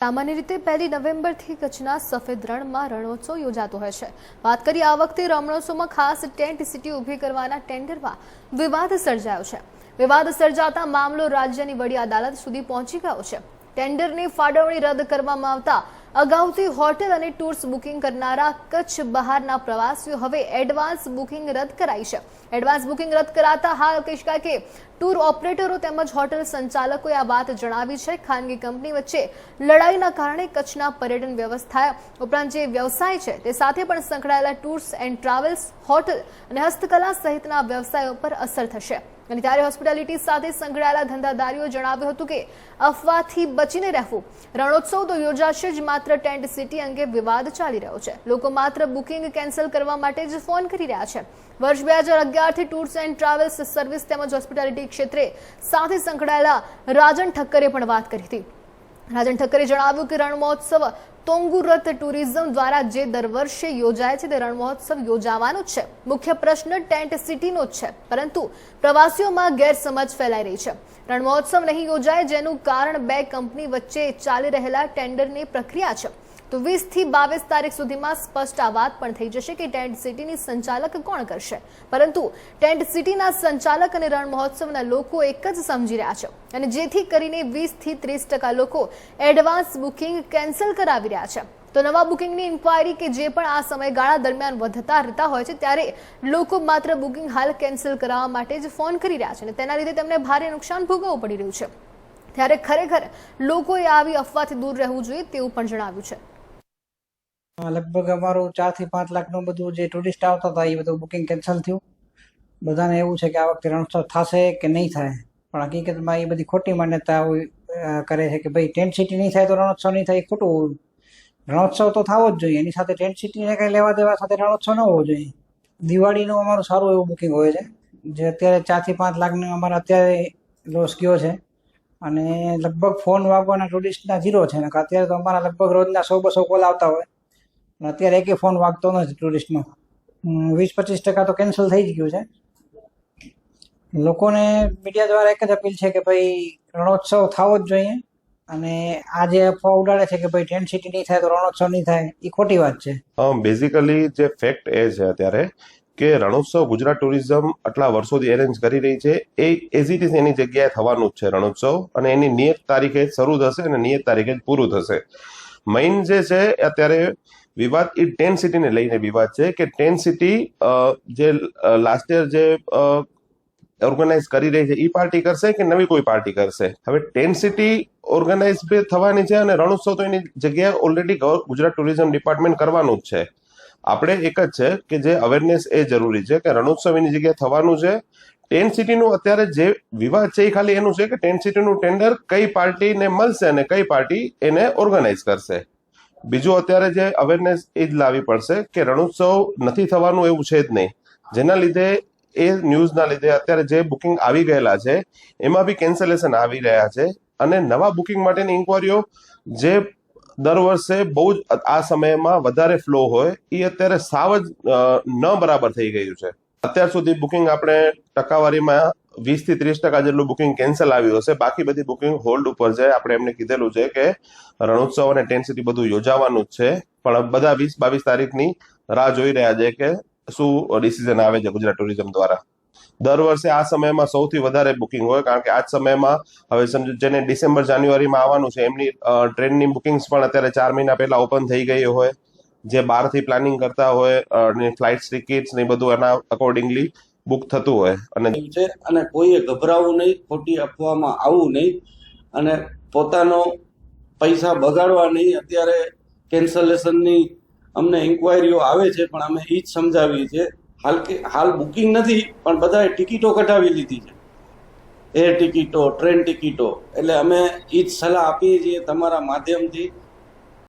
સામાન્ય રીતે પહેલી નવેમ્બરથી કચ્છના સફેદ રણમાં રણોત્સવ યોજાતો હોય છે. વાત કરીએ આ વખતે રણોત્સવમાં ખાસ ટેન્ટ સિટી ઊભી કરવાના ટેન્ડરમાં વિવાદ સર્જાયો છે. વિવાદ સર્જાતા મામલો રાજ્યની વડી અદાલત સુધી પહોંચી ગયો છે. ટેન્ડરની ફાળવણી રદ કરવામાં આવતા અગાઉથી હોટેલ અને ટૂર્સ બુકિંગ કરનારા કચ્છ બહારના પ્રવાસીઓ હવે એડવાન્સ બુકિંગ રદ કરાઈ છે. એડવાન્સ બુકિંગ રદ કરાતા હાલ કહી શકાય કે ટૂર ઓપરેટરો તેમજ હોટેલ સંચાલકોએ આ વાત જણાવી છે. ખાનગી કંપની વચ્ચે લડાઈના કારણે કચ્છના પર્યટન વ્યવસ્થા ઉપરાંત જે વ્યવસાય છે તે સાથે પણ સંકળાયેલા ટૂર્સ એન્ડ ટ્રાવેલ્સ, હોટેલ અને હસ્તકલા સહિતના વ્યવસાયો પર અસર થશે. અને ત્યારે હોસ્પિટાલિટી સાથે સંકળાયેલા ધંધાદારીઓ જણાવ્યું હતું કે અફવાથી બચીને રહેવું. રણોત્સવ તો યોજાશે જ, માત્ર ટેન્ટ સિટી અંગે વિવાદ ચાલી રહ્યો છે. લોકો માત્ર બુકિંગ કેન્સલ કરવા માટે જ ફોન કરી રહ્યા છે. વર્ષ બે હજાર અગિયારથી ટૂર્સ એન્ડ ટ્રાવેલ્સ સર્વિસ તેમજ હોસ્પિટાલિટી ક્ષેત્રે સાથે સંકળાયેલા રાજન ઠક્કરે પણ વાત કરી હતી. રાજન ઠક્કરે જણાવ્યું કે રણ મહોત્સવ તોંગુરત ટુરિઝમ દ્વારા જે દર વર્ષે યોજાય છે તે રણમહોત્સવ યોજાવાનો છે. મુખ્ય પ્રશ્ન ટેન્ટ સિટીનો જ છે, પરંતુ પ્રવાસીઓમાં ગેરસમજ ફેલાઈ રહી છે. રણમહોત્સવ નહીં યોજાય જેનું કારણ બે કંપની વચ્ચે ચાલી રહેલા ટેન્ડરની પ્રક્રિયા છે. તો વીસથી બાવીસ તારીખ સુધીમાં સ્પષ્ટ આ વાત પણ થઈ જશે કે ટેન્ટ સિટીની સંચાલક કોણ કરશે. પરંતુ ટેન્ટ સિટીના સંચાલક અને રણ મહોત્સવના લોકો એક જ સમજી રહ્યા છે. અને જેથી કરીને વીસથી ત્રીસ ટકા લોકો એડવાન્સ બુકિંગ કેન્સલ કરાવી રહ્યા છે. તો નવા બુકિંગની ઇન્ક્વાયરી કે જે પણ આ સમયગાળા દરમિયાન વધતા રહેતા હોય છે, ત્યારે લોકો માત્ર બુકિંગ હાલ કેન્સલ કરાવવા માટે જ ફોન કરી રહ્યા છે અને તેના લીધે તેમને ભારે નુકસાન ભોગવવું પડી રહ્યું છે. ત્યારે ખરેખર લોકોએ આવી અફવાથી દૂર રહેવું જોઈએ તેવું પણ જણાવ્યું છે. લગભગ અમારું ચારથી પાંચ લાખનું બધું જે ટુરિસ્ટ આવતા હતા, એ બધું બુકિંગ કેન્સલ થયું. બધાને એવું છે કે આ વખતે રણોત્સવ થશે કે નહીં થાય. પણ હકીકતમાં એ બધી ખોટી માન્યતા કરે છે કે ભાઈ ટેન્ટ સિટી નહીં થાય તો રણોત્સવ નહીં થાય ખોટું રણોત્સવ તો થવો જ જોઈએ. એની સાથે ટેન્ટ સિટીને કંઈ લેવા દેવા સાથે રણોત્સવ ન હોવો જોઈએ. દિવાળીનું અમારું સારું એવું બુકિંગ હોય છે, જે અત્યારે ચારથી પાંચ લાખનું અમારા અત્યારે લોસ ગયો છે. અને લગભગ ફોન વાગવાના ટુરિસ્ટના ઝીરો છે. ને અત્યારે તો અમારા લગભગ રોજના સો બસો કોલ આવતા હોય. અને અત્યારે એકે ફોન વાગતો નથી ટુરિસ્ટનો વીસ પચીસ ટકા તો કેન્સલ થઈ જ ગયું છે. લોકોને મીડિયા દ્વારા એક જ અપીલ છે કે ભાઈ રણોત્સવ થવો જ જોઈએ. અને આ જે અફવા ઉડાડે છે કે ભાઈ ટેન્ટ સિટી નહીં થાય તો રણોત્સવ નહીં થાય એ ખોટી વાત છે. બેઝિકલી જે ફેક્ટ એ છે અત્યારે કે રણોત્સવ ગુજરાત ટુરિઝમ આટલા વર્ષોથી એરેન્જ કરી રહી છે. એ એઝ ઇટ ઇઝ એની જગ્યાએ થવાનું જ છે રણોત્સવ અને એની નિયત તારીખે શરૂ થશે અને નિયત તારીખે જ પૂરું થશે. મેઇન જે છે અત્યારે વિવાદ એ ટેન સિટીને લઈને વિવાદ છે કે ટેન સિટી જે લાસ્ટ યર જે ઓર્ગેનાઇઝ કરી રહી છે એ પાર્ટી કરશે કે નવી કોઈ પાર્ટી કરશે? હવે ટેન સિટી ઓર્ગેનાઇઝ બી થવાની છે અને રણોત્સવ તો એની જગ્યાએ ઓલરેડી ગુજરાત ટુરિઝમ ડિપાર્ટમેન્ટ કરવાનું જ છે. આપણે એક જ છે કે જે અવેરનેસ એ જરૂરી છે કે રણોત્સવ એની જગ્યાએ થવાનું છે. ટેન સિટીનું અત્યારે જે વિવાદ છે એ ખાલી એનું છે કે ટેન સિટીનું ટેન્ડર કઈ પાર્ટીને મળશે અને કઈ પાર્ટી એને ઓર્ગેનાઇઝ કરશે. બીજું અત્યારે જે અવેરનેસ એ જ લાવવી પડશે કે રણોત્સવ નથી થવાનું એવું છે જ નહીં. જેના લીધે એ ન્યૂઝના લીધે અત્યારે જે બુકિંગ આવી ગયેલા છે, એમાં બી કેન્સલેશન આવી રહ્યા છે. અને નવા બુકિંગ માટેની ઇન્કવાયરીઓ જે દર વર્ષે બહુ જ આ સમયમાં વધારે ફ્લો હોય એ અત્યારે સાવ જ ન બરાબર થઈ ગયું છે. અત્યાર સુધી બુકિંગ આપણે ટકાવારીમાં વીસથી ત્રીસ ટકા જેટલું બુકિંગ કેન્સલ આવ્યું હશે. બાકી બધી બુકિંગ હોલ્ડ ઉપર છે. આપણે એમને કીધેલું છે કે રણોત્સવ અને ટેન્ટ સિટી બધું યોજાવાનું જ છે. પણ બધા વીસ બાવીસ તારીખની રાહ જોઈ રહ્યા છે કે શું ડિસિઝન આવે છે ગુજરાત ટુરિઝમ દ્વારા. દર વર્ષે આ સમયમાં સૌથી વધારે બુકિંગ હોય કારણ કે આ જ સમયમાં હવે સમજો જેને ડિસેમ્બર, જાન્યુઆરીમાં આવવાનું છે, એમની ટ્રેનની બુકિંગ્સ પણ અત્યારે ચાર મહિના પહેલા ઓપન થઈ ગઈ હોય. જે બહારથી પ્લાનિંગ કરતા હોય ફ્લાઇટ ટિકિટ્સ ને બધું એના અકોર્ડિંગલી બુક થતું હોય અને છે, અને કોઈએ ગભરાવું નહીં, ખોટી અફવામાં આવવું નહીં, અને પોતાનો પૈસા બગાડવા નહીં. અત્યારે કેન્સલેશનની અમને ઇન્ક્વાયરીઓ આવે છે, પણ અમે એ જ સમજાવીએ છીએ. હાલ કે, હાલ બુકિંગ નથી, પણ બધાએ ટિકિટો કઢાવી લીધી છે. એર ટિકિટો ટ્રેન ટિકિટો. એટલે અમે એ જ સલાહ આપીએ છીએ તમારા માધ્યમથી